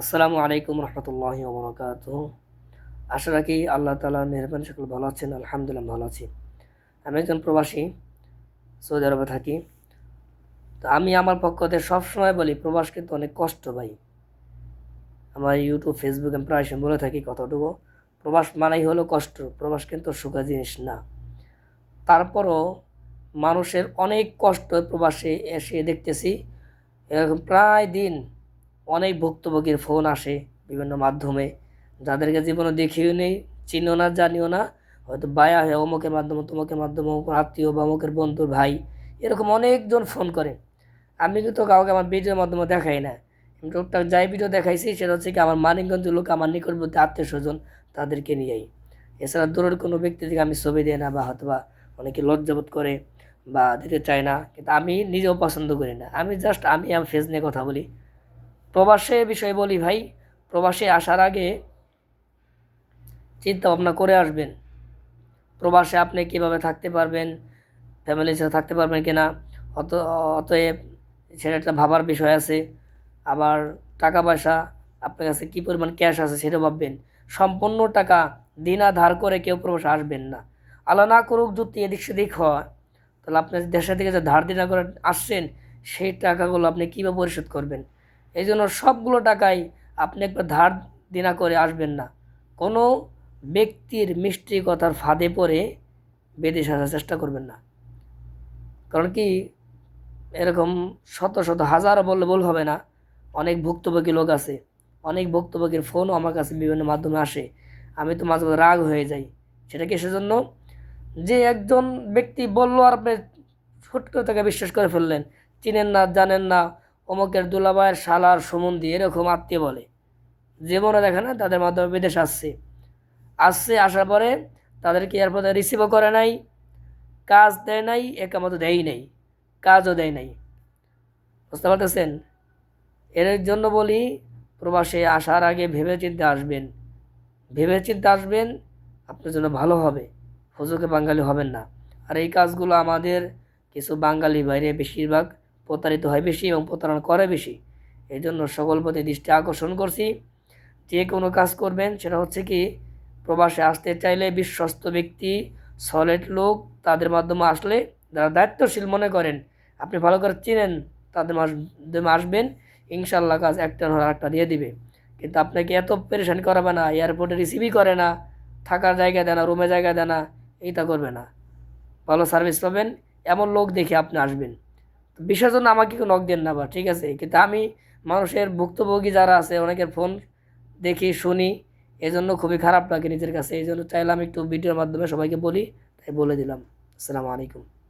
আসসালামু আলাইকুম রহমতুল্লাহ বরকাত আশা রাখি আল্লাহ তালা মেহরবানি সকল ভালো আছেন, আলহামদুলিল্লাহ ভালো আছি। আমি একজন প্রবাসী, সৌদি আরবে থাকি। তো আমি আমার পক্ষ থেকে সবসময় বলি, প্রবাস কিন্তু অনেক কষ্ট ভাই। আমার ইউটিউব ফেসবুক আমি প্রায় বলে থাকি কতটুকু। প্রবাস মানেই হলো কষ্ট, প্রবাস কিন্তু সুখা জিনিস না। তারপরও মানুষের অনেক কষ্ট প্রবাসে এসে দেখতেছি। এরকম প্রায় দিন অনেক ভুক্তভোগীর ফোন আসে বিভিন্ন মাধ্যমে। যাদেরকে জীবনে দেখিও নেই চিনো না, জানিও না, হয়তো বায়া হয়ে অমুকের মাধ্যমে, তমুকের মাধ্যমে, অমুকের আত্মীয় বা অমুকের বন্ধুর ভাই, এরকম অনেকজন ফোন করে। আমি কিন্তু কাউকে আমার ভিডিওর মাধ্যমে দেখাই না। টুকটাক যাই ভিডিও দেখাইছি, সেটা হচ্ছে কি আমার মানিকগঞ্জ লোক, আমার নিকটবর্তী আত্মীয় স্বজন তাদেরকে নিয়েই এছাড়া দূরের কোনো ব্যক্তি থেকে আমি ছবি দিই না বা হয়তো বা অনেকে লজ্জাবোধ করে বা দিতে চায় না, কিন্তু আমি নিজেও পছন্দ করি না। আমি জাস্ট আমি আমার ফেস নিয়ে কথা বলি। প্রবাসে বিষয়ে বলি ভাই, প্রবাসে আসার আগে চিন্তা ভাবনা করে আসবেন। প্রবাসে আপনি কীভাবে থাকতে পারবেন ফ্যামিলির সাথে থাকতে পারবেন কিনা অত, অতএব সেটা একটা ভাবার বিষয় আছে। আবার টাকা পয়সা আপনার কাছে কী পরিমাণ ক্যাশ আছে সেটা ভাববেন। সম্পূর্ণ টাকা দিনা ধার করে কেউ প্রবাসে আসবেন না। আল্লাহ না করুক যদি এদিক সেদিক হয়। তাহলে আপনার দেশের থেকে যে ধার দিনা করে আসছেন, সেই টাকাগুলো আপনি কীভাবে পরিশোধ করবেন? এই জন্য সবগুলো টাকাই আপনি একবার ধার দিনা করে আসবেন না। কোনো ব্যক্তির মিষ্টি কথার ফাঁদে পড়ে বেদেশ আসার চেষ্টা করবেন না। কারণ কি, এরকম শত শত হাজারও বললে ভুল হবে না। অনেক ভুক্তভোগী লোক আছে, অনেক ভুক্তভোগীর ফোনও আমার কাছে বিভিন্ন মাধ্যমে আসে। আমি তো মাঝে মাঝে রাগ হয়ে যাই। সেটা কি সেজন্য? যে একজন ব্যক্তি বলল আর আপনি ছোট্ট তাকে বিশ্বাস করে ফেললেন, চিনেন না, জানেন না অমুকের দুলাবায়ের শালার সুমন্দি এরকম আত্মীয় বলে। জীবনে দেখে না, তাদের মাধ্যমে বিদেশ আসছে। আসছে, আসার পরে তাদেরকে এয়ারপোর্টে রিসিভও করে নাই, কাজ দেয় নাই, একামতো দেয় নাই, কাজও দেয় নাই। বুঝতে পারতেছেন? এর জন্য বলি, প্রবাসে আসার আগে ভেবে চিন্তে আসবেন। ভেবে চিন্তে আসবেন, আপনার জন্য ভালো হবে। হুজুকে বাঙালি হবেন না। আর এই কাজগুলো আমাদের কিছু বাঙালি বাইরে বেশিরভাগ প্রতারিত হয় বেশি এবং প্রতারণা করে বেশি। এই জন্য সকল প্রতি দৃষ্টি আকর্ষণ করছি। যে কোনো কাজ করবেন, সেটা হচ্ছে কি, প্রবাসে আসতে চাইলে বিশ্বস্ত ব্যক্তি সলেট লোক, তাদের মাধ্যমে আসলে যারা দায়িত্বশীল মনে করেন, আপনি ভালো করে চিনেন, তাদের মাধ্যমে আসবেন ইনশাল্লাহ কাজ একটা হলে একটা দিয়ে দিবে। কিন্তু আপনাকে এত পেরেশান করাবে না, এয়ারপোর্টে রিসিভই করে না, থাকার জায়গা দেয় না, রুমে জায়গা দেয় না, এইটা করবে না। ভালো সার্ভিস পাবেন, এমন লোক দেখে আপনি আসবেন। বিষয়ের জন্য আমাকে নক দেন না বা, ঠিক আছে? কিন্তু আমি মানুষের ভুক্তভোগী যারা আছে, অনেকের ফোন দেখি, শুনি এই জন্য খুবই খারাপ লাগে নিজের কাছে। এই জন্য চাইলাম একটু ভিডিওর মাধ্যমে সবাইকে বলি, তাই বলে দিলাম। আসসালামু আলাইকুম।